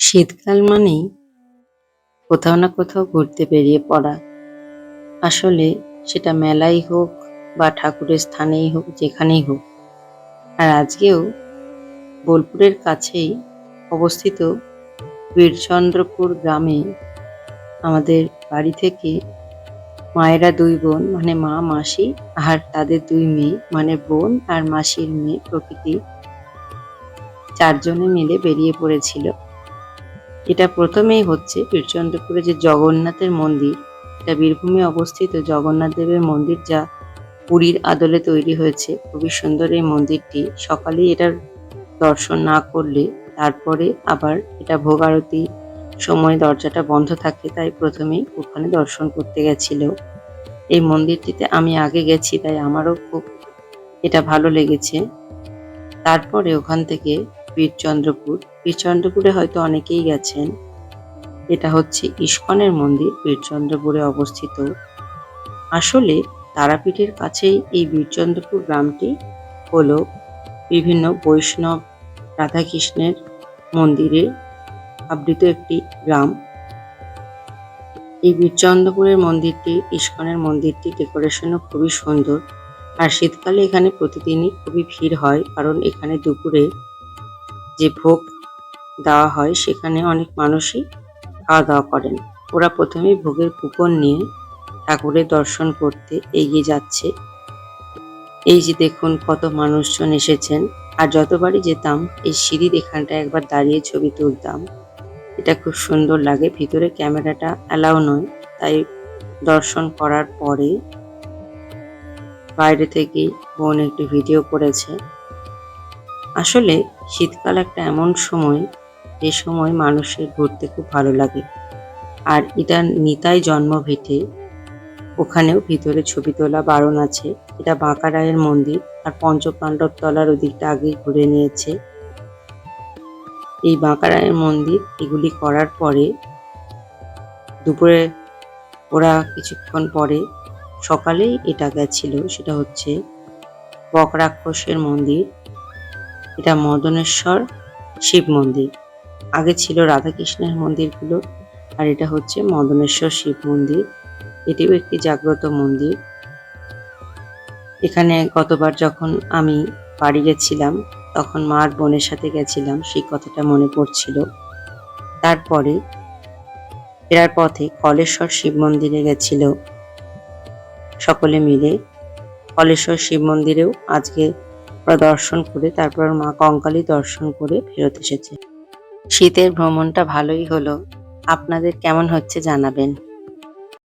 শীতকাল মানেই কোথাও না কোথাও ঘুরতে বেরিয়ে পড়া। আসলে সেটা মেলাই হোক বা ঠাকুরের স্থানেই হোক, যেখানেই হোক। আর আজকেও বোলপুরের কাছেই অবস্থিত বীরচন্দ্রপুর গ্রামে আমাদের বাড়ি থেকে মায়েরা দুই বোন মানে মা, মাসি আর তাদের দুই মেয়ে মানে বোন আর মাসির মেয়ে প্রকৃতি চারজনে মিলে বেরিয়ে পড়েছিল। এটা প্রথমেই হচ্ছে বীরচন্দ্রপুরে যে জগন্নাথের মন্দির, এটা বীরভূমে অবস্থিত জগন্নাথ দেবের মন্দির যা পুরীর আদলে তৈরি হয়েছে। খুবই সুন্দর এই মন্দিরটি। সকালে এটার দর্শন না করলে তারপরে আবার এটা ভোগ আরতি সময় দরজাটা বন্ধ থাকে, তাই প্রথমেই ওখানে দর্শন করতে গেছিল। এই মন্দিরটিতে আমি আগে গেছি, তাই আমারও খুব এটা ভালো লেগেছে। তারপরে ওখান থেকে বীরচন্দ্রপুর বীরচন্দ্রপুরে হয়তো অনেকেই গেছেন। এটা হচ্ছে ইস্কনের মন্দির বীরচন্দ্রপুরে অবস্থিত। আসলে তারাপীঠের কাছেই এই বীরচন্দ্রপুর গ্রামটি হলো বিভিন্ন বৈষ্ণব রাধাকৃষ্ণের মন্দিরে আবৃত একটি গ্রাম। এই বীরচন্দ্রপুরের মন্দিরটি, ইস্কনের মন্দিরটি ডেকোরেশনও খুবই সুন্দর। আর শীতকালে এখানে প্রতিদিনই খুবই ভিড় হয়, কারণ এখানে দুপুরে যে ভোগ দেওয়া হয়, সেখানে অনেক মানুষই খাওয়া দাওয়া করেন। ওরা প্রথমেই ভোগের কুপন নিয়ে ঠাকুরের দর্শন করতে এগিয়ে যাচ্ছে। এই যে দেখুন কত মানুষজন এসেছেন। আর যতবারই যেতাম, এই সিঁড়ির এখানটায় একবার দাঁড়িয়ে ছবি তুলতাম। এটা খুব সুন্দর লাগে। ভিতরে ক্যামেরাটা অ্যালাউ নয়, তাই দর্শন করার পরে বাইরে থেকে বোন একটি ভিডিও করেছে। আসলে শীতকাল একটা এমন সময় যে সময় মানুষের ঘুরতে খুব ভালো লাগে। আর এটা নিতাই জন্মভিটে ওখানেও ভিতরে ছবি তোলা বারণ আছে। এটা বাঁকা রায়ের মন্দির আর পঞ্চপাণ্ডব তলার ওদিকটা আগেই ঘুরে নিয়েছে। এই বাঁকা রায়ের মন্দির এগুলি করার পরে দুপুরে ওরা কিছুক্ষণ পরে সকালেই এটা গেছিল। সেটা হচ্ছে বকরাক্ষসের মন্দির। এটা মদনেশ্বর শিব মন্দির। আগে ছিল রাধাকৃষ্ণের মন্দিরগুলো, আর এটা হচ্ছে মদনেশ্বর শিব মন্দির। এটিও একটি জাগ্রত মন্দির। এখানে গতবার যখন আমি বাড়ি গেছিলাম, তখন মার বোনের সাথে গেছিলাম, সেই কথাটা মনে পড়ছিল। তারপরে ফেরার পথে কলেশ্বর শিব মন্দিরে গেছিল সকলে মিলে। কলেশ্বর শিব মন্দিরেও আজকে দর্শন করে, তারপর মা কঙ্কালী দর্শন করে ফেরত এসেছে। শীতের ভ্রমণটা ভালোই হলো। আপনাদের কেমন হচ্ছে জানাবেন।